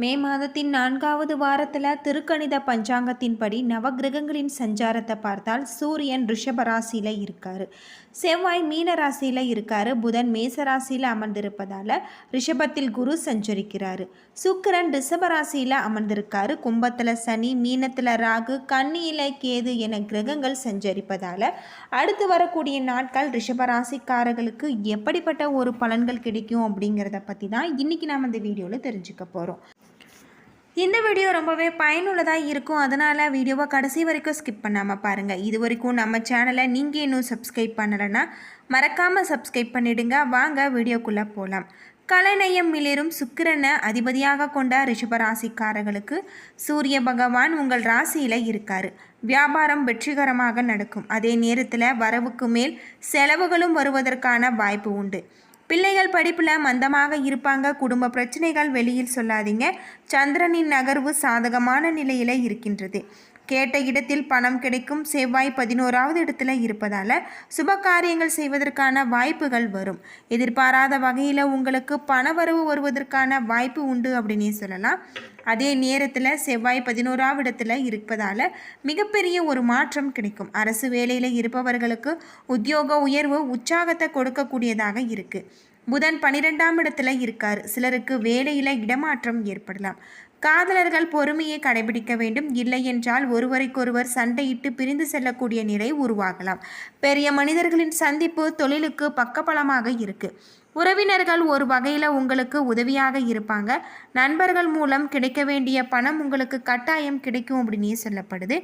மே மாதத்தின் நான்காவது வாரத்தில் திருக்கணித பஞ்சாங்கத்தின்படி நவகிரகங்களின் சஞ்சாரத்தை பார்த்தால் சூரியன் ரிஷபராசியில் இருக்கார். செவ்வாய் மீன ராசியில் புதன் மேச ராசியில் அமர்ந்திருப்பதால் ரிஷபத்தில் குரு சஞ்சரிக்கிறார். சுக்கிரன் ரிஷபராசியில் அமர்ந்திருக்கார் அமர்ந்திருக்காரு. கும்பத்தில் சனி மீனத்தில் ராகு கன்னியில கேது என கிரகங்கள் சஞ்சரிப்பதால் அடுத்து வரக்கூடிய நாட்கள் ரிஷபராசிக்காரர்களுக்கு எப்படிப்பட்ட ஒரு பலன்கள் கிடைக்கும் அப்படிங்கிறத பற்றி தான் இன்றைக்கி நாம் இந்த வீடியோவில் தெரிஞ்சுக்க போகிறோம் இந்த வீடியோ ரொம்பவே பயனுள்ளதாக இருக்கும். அதனால் வீடியோவை கடைசி வரைக்கும் ஸ்கிப் பண்ணாமல் பாருங்கள் இது வரைக்கும் நம்ம சேனலை நீங்கள் இன்னும் சப்ஸ்கிரைப் பண்ணலைன்னா மறக்காமல் சப்ஸ்கிரைப் பண்ணிவிடுங்க வாங்க வீடியோக்குள்ளே போகலாம் கலைநயம் மிளிரும் சுக்கிரனை அதிபதியாக கொண்ட ரிஷபராசிக்காரர்களுக்கு சூரிய பகவான் உங்கள் ராசியில் இருக்கார். வியாபாரம் வெற்றிகரமாக நடக்கும். அதே நேரத்தில் வரவுக்கு மேல் செலவுகளும் வருவதற்கான வாய்ப்பு உண்டு. பிள்ளைகள் படிப்பில் மந்தமாக இருப்பாங்க. குடும்ப பிரச்சனைகள் வெளியில் சொல்லாதீங்க. சந்திரனின் நகர்வு சாதகமான நிலையில் இருக்கின்றது. கேட்ட இடத்தில் பணம் கிடைக்கும். செவ்வாய் பதினோராவது இடத்துல இருப்பதால் சுப காரியங்கள் செய்வதற்கான வாய்ப்புகள் வரும். எதிர்பாராத வகையில் உங்களுக்கு பணவரவு வருவதற்கான வாய்ப்பு உண்டு அப்படின்னே சொல்லலாம். அதே நேரத்தில் செவ்வாய் பதினோராவது இடத்துல இருப்பதால் மிகப்பெரிய ஒரு மாற்றம் கிடைக்கும். அரசு வேலையில் இருப்பவர்களுக்கு உத்தியோக உயர்வு உற்சாகத்தை கொடுக்கக்கூடியதாக இருக்குது புதன் பனிரெண்டாம் இடத்துல இருக்கார். சிலருக்கு வேலையில் இடமாற்றம் ஏற்படலாம். காதலர்கள் பொறுமையை கடைபிடிக்க வேண்டும். இல்லை என்றால் ஒருவருக்கொருவர் சண்டையிட்டு பிரிந்து செல்லக்கூடிய நிலை உருவாகலாம். பெரிய மனிதர்களின் சந்திப்பு தொழிலுக்கு பக்கபலமாக இருக்கு. உறவினர்கள் ஒரு வகையில் உங்களுக்கு உதவியாக இருப்பாங்க. நண்பர்கள் மூலம் கிடைக்க வேண்டிய பணம் உங்களுக்கு கட்டாயம் கிடைக்கும் அப்படின்னே சொல்லப்படுது.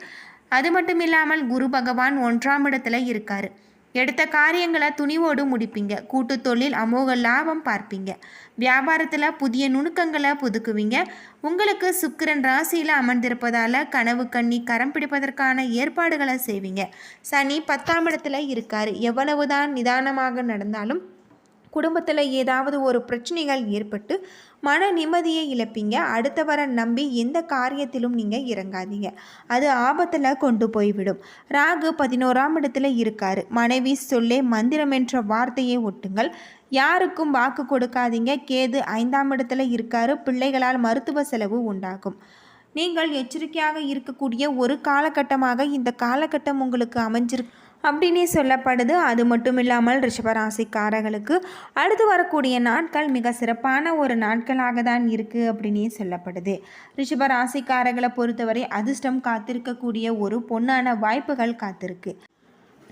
அது மட்டும் இல்லாமல் குரு பகவான் ஒன்றாம் இடத்துல இருக்காரு. எடுத்த காரியங்களை துணிவோடு முடிப்பீங்க. கூட்டு தொழில் அமோக லாபம் பார்ப்பீங்க. வியாபாரத்தில் புதிய நுணுக்கங்களை புதுக்குவீங்க. உங்களுக்கு சுக்கிரன் ராசியில் அமர்ந்திருப்பதால் கனவு கண்ணி கரம் பிடிப்பதற்கான ஏற்பாடுகளை செய்வீங்க. சனி பத்தாம் இடத்துல இருக்கார். எவ்வளவுதான் நிதானமாக நடந்தாலும் குடும்பத்தில் ஏதாவது ஒரு பிரச்சனைகள் ஏற்பட்டு மன நிம்மதியை இழப்பீங்க. அடுத்தவரை நம்பி எந்த காரியத்திலும் நீங்கள் இறங்காதீங்க. அது ஆபத்தில் கொண்டு போய்விடும். ராகு பதினோராம் இடத்துல இருக்காரு. மனைவி சொல்லே மந்திரம் என்ற வார்த்தையை ஒட்டுங்கள். யாருக்கும் வாக்கு கொடுக்காதீங்க. கேது ஐந்தாம் இடத்துல இருக்காரு. பிள்ளைகளால் மருத்துவ செலவு உண்டாகும். நீங்கள் எச்சரிக்கையாக இருக்கக்கூடிய ஒரு காலகட்டமாக இந்த காலகட்டம் உங்களுக்கு அமைஞ்சிருக்கு அப்படின்னே சொல்லப்படுது. அது மட்டும் இல்லாமல் ரிஷபராசிக்காரர்களுக்கு அடுத்து வரக்கூடிய நாட்கள் மிக சிறப்பான ஒரு நாட்களாக தான் இருக்குது அப்படின்னே சொல்லப்படுது. ரிஷபராசிக்காரர்களை பொறுத்தவரை அதிர்ஷ்டம் காத்திருக்கக்கூடிய ஒரு பொன்னான வாய்ப்புகள் காத்திருக்கு.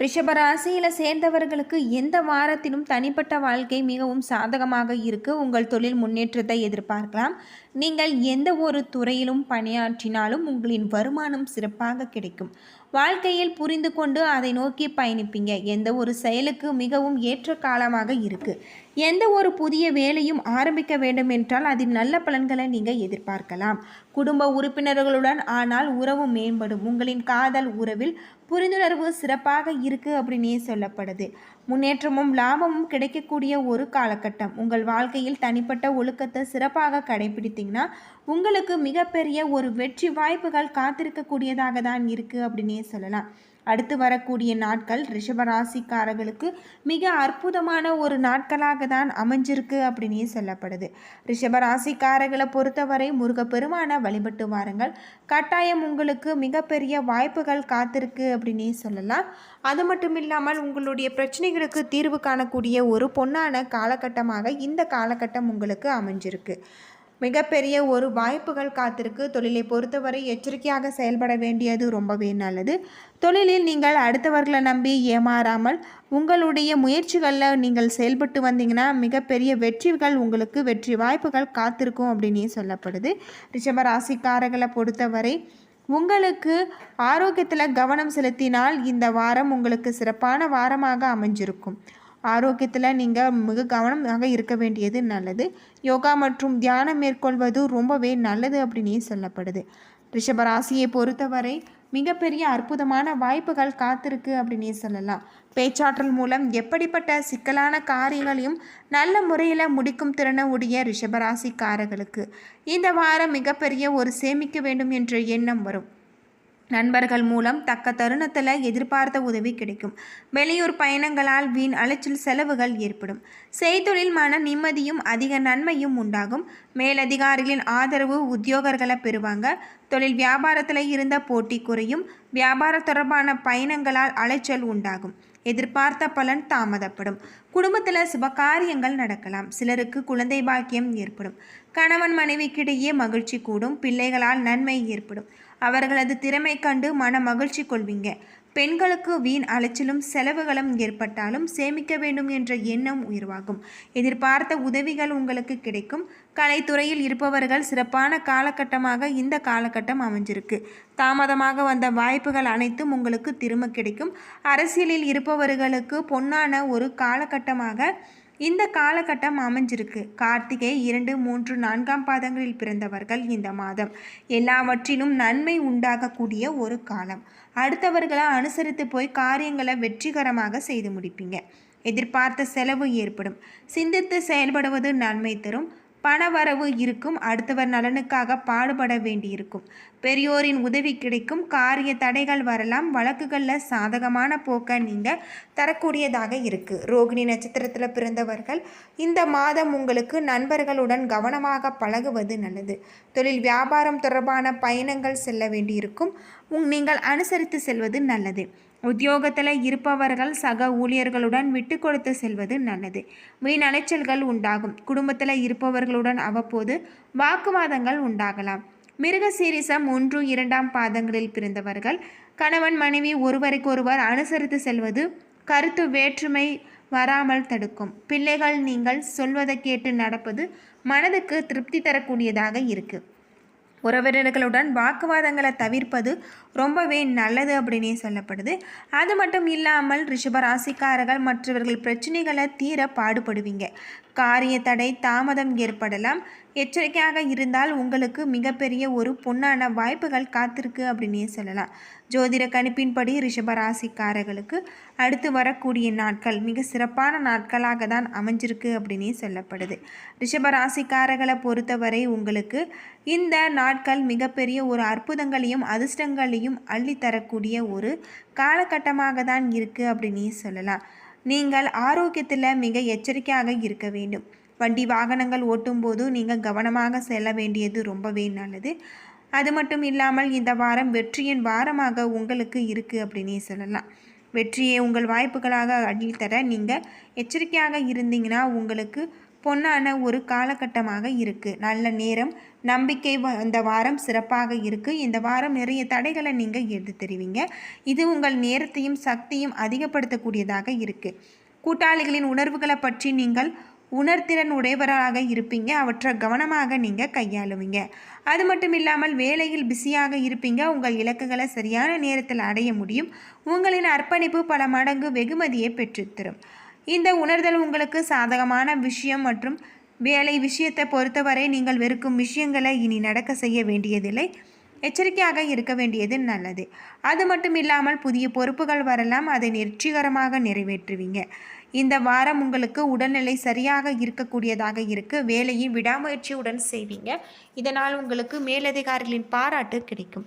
ரிஷபராசியில் சேர்ந்தவர்களுக்கு எந்த வாரத்திலும் தனிப்பட்ட வாழ்க்கை மிகவும் சாதகமாக இருக்கு. உங்கள் தொழில் முன்னேற்றத்தை எதிர்பார்க்கலாம். நீங்கள் எந்த ஒரு துறையிலும் பணியாற்றினாலும் உங்களின் வருமானம் சிறப்பாக கிடைக்கும். வாழ்க்கையில் புரிந்து கொண்டு அதை நோக்கி பயணிப்பீங்க. எந்த ஒரு செயலுக்கு மிகவும் ஏற்ற காலமாக இருக்குது எந்த ஒரு புதிய வேலையும் ஆரம்பிக்க வேண்டும் என்றால் அதில் நல்ல பலன்களை நீங்கள் எதிர்பார்க்கலாம். குடும்ப உறுப்பினர்களுடன் ஆனால் உறவு மேம்படும். உங்களின் காதல் உறவில் புரிந்துணர்வு சிறப்பாக இருக்குது அப்படின்னே சொல்லப்படுது. முன்னேற்றமும் லாபமும் கிடைக்கக்கூடிய ஒரு காலகட்டம். உங்கள் வாழ்க்கையில் தனிப்பட்ட ஒழுக்கத்தை சிறப்பாக கடைபிடித்தீங்கன்னா உங்களுக்கு மிகப்பெரிய ஒரு வெற்றி வாய்ப்புகள் காத்திருக்கக்கூடியதாக தான் இருக்குது அப்படின்னே சொல்லலாம். அடுத்து வரக்கூடிய நாட்கள் ரிஷபராசிக்காரர்களுக்கு மிக அற்புதமான ஒரு நாட்களாக தான் அமைஞ்சிருக்கு அப்படின்னே சொல்லப்படுது. ரிஷபராசிக்காரர்களை பொறுத்தவரை முருகப்பெருமான வழிபட்டு வாருங்கள். கட்டாயம் உங்களுக்கு மிகப்பெரிய வாய்ப்புகள் காத்திருக்கு அப்படின்னே சொல்லலாம். அது மட்டும் இல்லாமல் உங்களுடைய பிரச்சனைகளுக்கு தீர்வு காணக்கூடிய ஒரு பொன்னான காலகட்டமாக இந்த காலகட்டம் உங்களுக்கு அமைஞ்சிருக்கு. மிகப்பெரிய ஒரு வாய்ப்புகள் காத்திருக்கு. தொழிலை பொறுத்தவரை எச்சரிக்கையாக செயல்பட வேண்டியது ரொம்பவே நல்லது. தொழிலில் நீங்கள் அடுத்தவர்களை நம்பி ஏமாறாமல் உங்களுடைய முயற்சிகளில் நீங்கள் செயல்பட்டு வந்தீங்கன்னா மிகப்பெரிய வெற்றிகள் உங்களுக்கு வெற்றி வாய்ப்புகள் காத்திருக்கும் அப்படின்னு சொல்லப்படுது. ரிஷபராசிக்காரர்களை பொறுத்தவரை உங்களுக்கு ஆரோக்கியத்தில் கவனம் செலுத்தினால் இந்த வாரம் உங்களுக்கு சிறப்பான வாரமாக அமைஞ்சிருக்கும். ஆரோக்கியத்தில் நீங்கள் மிக கவனமாக இருக்க வேண்டியது நல்லது. யோகா மற்றும் தியானம் மேற்கொள்வது ரொம்பவே நல்லது அப்படின்னே சொல்லப்படுது. ரிஷபராசியை பொறுத்தவரை மிகப்பெரிய அற்புதமான வாய்ப்புகள் காத்திருக்கு அப்படின்னே சொல்லலாம். பேச்சாற்றல் மூலம் எப்படிப்பட்ட சிக்கலான காரியங்களையும் நல்ல முறையில் முடிக்கும் திறனை உடைய ரிஷபராசிக்காரர்களுக்கு இந்த வாரம் மிகப்பெரிய ஒரு சேமிக்க வேண்டும் என்ற எண்ணம் வரும். நண்பர்கள் மூலம் தக்க தருணத்தில் எதிர்பார்த்த உதவி கிடைக்கும். வெளியூர் பயணங்களால் வீண் அலைச்சல் செலவுகள் ஏற்படும். செய்தொழில் மன நிம்மதியும் அதிக நன்மையும் உண்டாகும். மேலதிகாரிகளின் ஆதரவு உத்தியோகர்களை பெறுவாங்க. தொழில் வியாபாரத்தில் இருந்த போட்டி குறையும். வியாபார தொடர்பான பயணங்களால் அலைச்சல் உண்டாகும். எதிர்பார்த்த பலன் தாமதப்படும். குடும்பத்தில் சுபகாரியங்கள் நடக்கலாம். சிலருக்கு குழந்தை பாக்கியம் ஏற்படும். கணவன் மனைவிக்கிடையே மகிழ்ச்சி கூடும். பிள்ளைகளால் நன்மை ஏற்படும். அவர்களது திறமை கண்டு மன மகிழ்ச்சி கொள்வீங்க. பெண்களுக்கு வீண் அலைச்சலும் செலவுகளும் ஏற்பட்டாலும் சேமிக்க வேண்டும் என்ற எண்ணம் உயர்வாகும் எதிர்பார்த்த உதவிகள் உங்களுக்கு கிடைக்கும். கலைத்துறையில் இருப்பவர்கள் சிறப்பான காலகட்டமாக இந்த காலகட்டம் அமைஞ்சிருக்கு. தாமதமாக வந்த வாய்ப்புகள் அனைத்தும் உங்களுக்கு திரும்ப கிடைக்கும். அரசியலில் இருப்பவர்களுக்கு பொன்னான ஒரு காலகட்டமாக இந்த காலகட்டம் அமைஞ்சிருக்கு. கார்த்திகை இரண்டு மூன்று நான்காம் பாதங்களில் பிறந்தவர்கள் இந்த மாதம். எல்லாவற்றிலும் நன்மை உண்டாகக்கூடிய ஒரு காலம். அடுத்தவர்களை அனுசரித்து போய் காரியங்களை வெற்றிகரமாக செய்து முடிப்பீங்க. எதிர்பார்த்த செலவு ஏற்படும். சிந்தித்து செயல்படுவது நன்மை தரும். பணவரவு இருக்கும். அடுத்தவர் நலனுக்காக பாடுபட வேண்டியிருக்கும். பெரியோரின் உதவி கிடைக்கும். காரிய தடைகள் வரலாம். வழக்குகளில் சாதகமான போக்கை நீங்கள் தரக்கூடியதாக இருக்குது ரோகிணி நட்சத்திரத்தில் பிறந்தவர்கள் இந்த மாதம் உங்களுக்கு நண்பர்களுடன் கவனமாக பழகுவது நல்லது. தொழில் வியாபாரம் தொடர்பான பயணங்கள் செல்ல வேண்டியிருக்கும். நீங்கள் அனுசரித்து செல்வது நல்லது. உத்தியோகத்தில் இருப்பவர்கள் சக ஊழியர்களுடன் விட்டு கொடுத்து செல்வது நல்லது. வீண் அலைச்சல்கள் உண்டாகும். குடும்பத்தில் இருப்பவர்களுடன் அவ்வப்போது வாக்குவாதங்கள் உண்டாகலாம். மிருக சீரிசம் ஒன்று இரண்டாம் பாதங்களில் பிறந்தவர்கள். கணவன் மனைவி ஒருவருக்கொருவர் அனுசரித்து செல்வது கருத்து வேற்றுமை வராமல் தடுக்கும். பிள்ளைகள் நீங்கள் சொல்வதை கேட்டு நடப்பது மனதுக்கு திருப்தி தரக்கூடியதாக இருக்குது உறவினர்களுடன் வாக்குவாதங்களை தவிர்ப்பது ரொம்பவே நல்லது அப்படின்னே சொல்லப்படுது. அது மட்டும் இல்லாமல் ரிஷபராசிக்காரர்கள் மற்றவர்கள் பிரச்சனைகளை தீர பாடுபடுவீங்க. காரிய தடை தாமதம் ஏற்படலாம். எச்சரிக்கையாக இருந்தால் உங்களுக்கு மிகப்பெரிய ஒரு பொன்னான வாய்ப்புகள் காத்திருக்கு அப்படின்னே சொல்லலாம். ஜோதிட கணிப்பின்படி ரிஷபராசிக்காரர்களுக்கு அடுத்து வரக்கூடிய நாட்கள் மிக சிறப்பான நாட்களாக தான் அமைஞ்சிருக்கு அப்படின்னே சொல்லப்படுது. ரிஷபராசிக்காரர்களை பொறுத்தவரை உங்களுக்கு இந்த நாட்கள் மிகப்பெரிய ஒரு அற்புதங்களையும் அதிர்ஷ்டங்களையும் அள்ளித்தரக்கூடிய ஒரு காலகட்டமாக தான் இருக்குது அப்படின்னே சொல்லலாம். நீங்கள் ஆரோக்கியத்தில் மிக எச்சரிக்கையாக இருக்க வேண்டும். வண்டி வாகனங்கள் ஓட்டும்போது நீங்கள் கவனமாக செல்ல வேண்டியது ரொம்பவே நல்லது. அது மட்டும் இல்லாமல் இந்த வாரம் வெற்றியின் வாரமாக உங்களுக்கு இருக்குது அப்படின்னே சொல்லலாம். வெற்றியை உங்கள் வாய்ப்புகளாக அள்ளித்தர நீங்கள் எச்சரிக்கையாக இருந்தீங்கன்னா உங்களுக்கு பொன்னான ஒரு காலகட்டமாக இருக்குது நல்ல நேரம் நம்பிக்கை இந்த வாரம் சிறப்பாக இருக்குது இந்த வாரம் நிறைய தடைகளை நீங்கள் எடுத்து தெரிவிங்க. இது உங்கள் நேரத்தையும் சக்தியும் அதிகப்படுத்தக்கூடியதாக இருக்குது கூட்டாளிகளின் உணர்வுகளை பற்றி நீங்கள் உணர்திறன் உடையவராக இருப்பீங்க. அவற்றை கவனமாக நீங்கள் கையாளுவீங்க. அது மட்டும் இல்லாமல் வேலையில் பிஸியாக இருப்பீங்க. உங்கள் இலக்குகளை சரியான நேரத்தில் அடைய முடியும். உங்களின் அர்ப்பணிப்பு பல மடங்கு வெகுமதியை பெற்றுத்தரும் இந்த உணர்தல் உங்களுக்கு சாதகமான விஷயம் மற்றும் வேலை விஷயத்தை பொறுத்தவரை நீங்கள் வெறுக்கும் விஷயங்களை இனி நடக்க செய்ய வேண்டியதில்லை. எச்சரிக்கையாக இருக்க வேண்டியது நல்லது. அது மட்டும் இல்லாமல் புதிய பொறுப்புகள் வரலாம். அதை வெற்றிகரமாக நிறைவேற்றுவீங்க. இந்த வாரம் உங்களுக்கு உடல்நிலை சரியாக இருக்கக்கூடியதாக இருக்குது வேலையை விடாமுயற்சியுடன் செய்வீங்க. இதனால் உங்களுக்கு மேலதிகாரிகளின் பாராட்டு கிடைக்கும்.